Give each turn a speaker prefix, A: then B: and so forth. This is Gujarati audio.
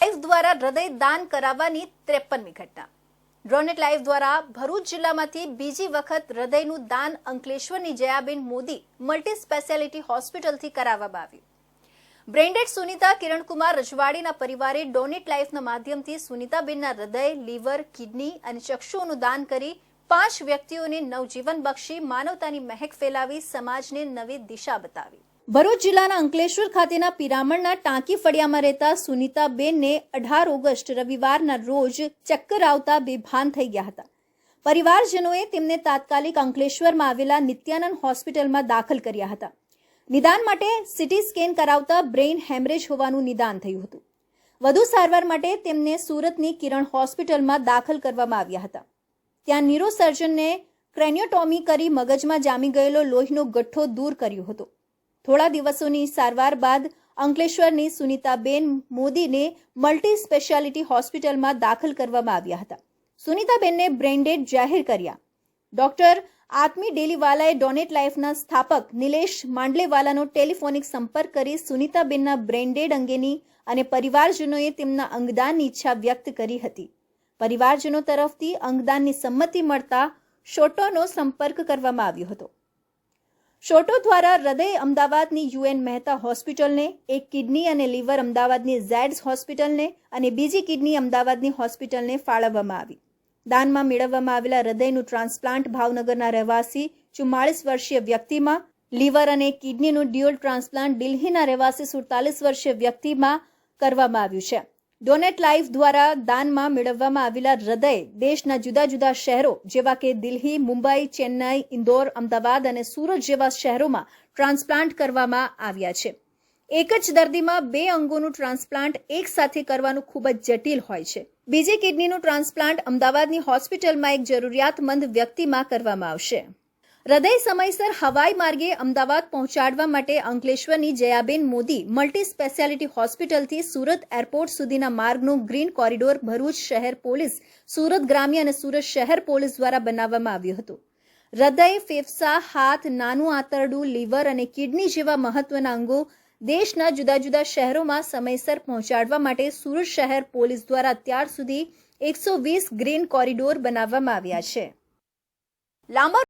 A: લાઈફ દ્વારા હૃદય દાન કરાવવાની ત્રેપનમી ઘટના. ડ્રોનેટ લાઈફ દ્વારા ભરૂચ જિલ્લામાંથી બીજી વખત હૃદયનું દાન અંકલેશ્વરની જયાબેન મોદી મલ્ટી સ્પેશિયાલિટી હોસ્પિટલથી કરાવવામાં આવ્યું. બ્રેન્ડેડ સુનિતા કિરણકુમાર રજવાડીના પરિવારે ડોનેટ લાઈફના માધ્યમથી સુનિતાબેનના હૃદય, લીવર, કિડની અને ચક્ષુઓનું દાન કરી પાંચ વ્યક્તિઓને નવજીવન બક્ષી માનવતાની મહેક ફેલાવી સમાજને નવી દિશા બતાવી. ભરૂચ જિલ્લાના અંકલેશ્વર ખાતેના પિરામણના ટાંકી ફળિયામાં રહેતા સુનિતાબેનને અઢાર ઓગસ્ટ રવિવારના રોજ ચક્કર આવતા બેભાન થઈ ગયા હતા. પરિવારજનોએ તેમને તાત્કાલિક અંકલેશ્વરમાં આવેલા નિત્યાનંદ હોસ્પિટલમાં દાખલ કર્યા હતા. નિદાન માટે સિટી સ્કેન કરાવતા બ્રેઇન હેમરેજ હોવાનું નિદાન થયું હતું. વધુ સારવાર માટે તેમને સુરતની કિરણ હોસ્પિટલમાં દાખલ કરવામાં આવ્યા હતા. ત્યાં ન્યુરોસર્જનને ક્રેનિયોટોમી કરી મગજમાં જામી ગયેલો લોહીનો ગઠ્ઠો દૂર કર્યો હતો. થોડા દિવસોની સારવાર બાદ અંકલેશ્વરની સુનિતાબેન મોદીને મલ્ટી સ્પેશિયાલિટી હોસ્પિટલમાં દાખલ કરવામાં આવ્યા હતા. સુનિતાબેનને બ્રેન્ડેડ જાહેર કર્યા. ડોક્ટર આત્મી ડેલીવાલાએ ડોનેટ લાઈફના સ્થાપક નિલેશ માંડલેવાલાનો ટેલિફોનિક સંપર્ક કરી સુનિતાબેનના બ્રેન્ડેડ અંગેની અને પરિવારજનોએ તેમના અંગદાનની ઈચ્છા વ્યક્ત કરી હતી. પરિવારજનો તરફથી અંગદાનની સંમતિ મળતા શોટોનો સંપર્ક કરવામાં આવ્યો હતો. શોટો દ્વારા હૃદય અમદાવાદની યુએન મહેતા હોસ્પિટલને, એક કિડની અને લીવર અમદાવાદની ઝેડ્સ હોસ્પિટલને અને બીજી કિડની અમદાવાદની હોસ્પિટલને ફાળવવામાં આવી. દાનમાં મેળવવામાં આવેલા હૃદયનું ટ્રાન્સપ્લાન્ટ ભાવનગરના રહેવાસી ચુમ્માળીસ વર્ષીય વ્યક્તિમાં, લીવર અને કિડનીનું ડ્યુઅલ ટ્રાન્સપ્લાન્ટ દિલ્હીના રહેવાસી સુડતાલીસ વર્ષીય વ્યક્તિમાં કરવામાં આવ્યું છે. ડોનેટ લાઈફ દ્વારા દાનમાં મેળવવામાં આવેલા હૃદય દેશના જુદા જુદા શહેરો જેવા કે દિલ્હી, મુંબઈ, ચેન્નાઈ, ઇન્દોર, અમદાવાદ અને સુરત જેવા શહેરોમાં ટ્રાન્સપ્લાન્ટ કરવામાં આવ્યા છે. એક જ દર્દીમાં બે અંગોનું ટ્રાન્સપ્લાન્ટ એક સાથે કરવાનું ખૂબ જ જટિલ હોય છે. બીજી કિડનીનું ટ્રાન્સપ્લાન્ટ અમદાવાદની હોસ્પિટલમાં એક જરૂરિયાતમંદ વ્યક્તિમાં કરવામાં આવશે. હૃદય સમયસર હવાઈ માર્ગે અમદાવાદ પહોંચાડવા માટે અંકલેશ્વરની જયાબેન મોદી મલ્ટી સ્પેશિયાલિટી હોસ્પિટલથી સુરત એરપોર્ટ સુધીના માર્ગનું ગ્રીન કોરિડોર ભરૂચ શહેર પોલીસ, સુરત ગ્રામ્ય અને સુરત શહેર પોલીસ દ્વારા બનાવવામાં આવ્યું હતું. હૃદય, ફેફસા, હાથ, નાનું આંતરડું, લીવર અને કિડની જેવા મહત્વના અંગો દેશના જુદા જુદા શહેરોમાં સમયસર પહોંચાડવા માટે સુરત શહેર પોલીસ દ્વારા અત્યાર સુધી એકસો વીસ ગ્રીન કોરિડોર બનાવવામાં આવ્યા છે. લાંબા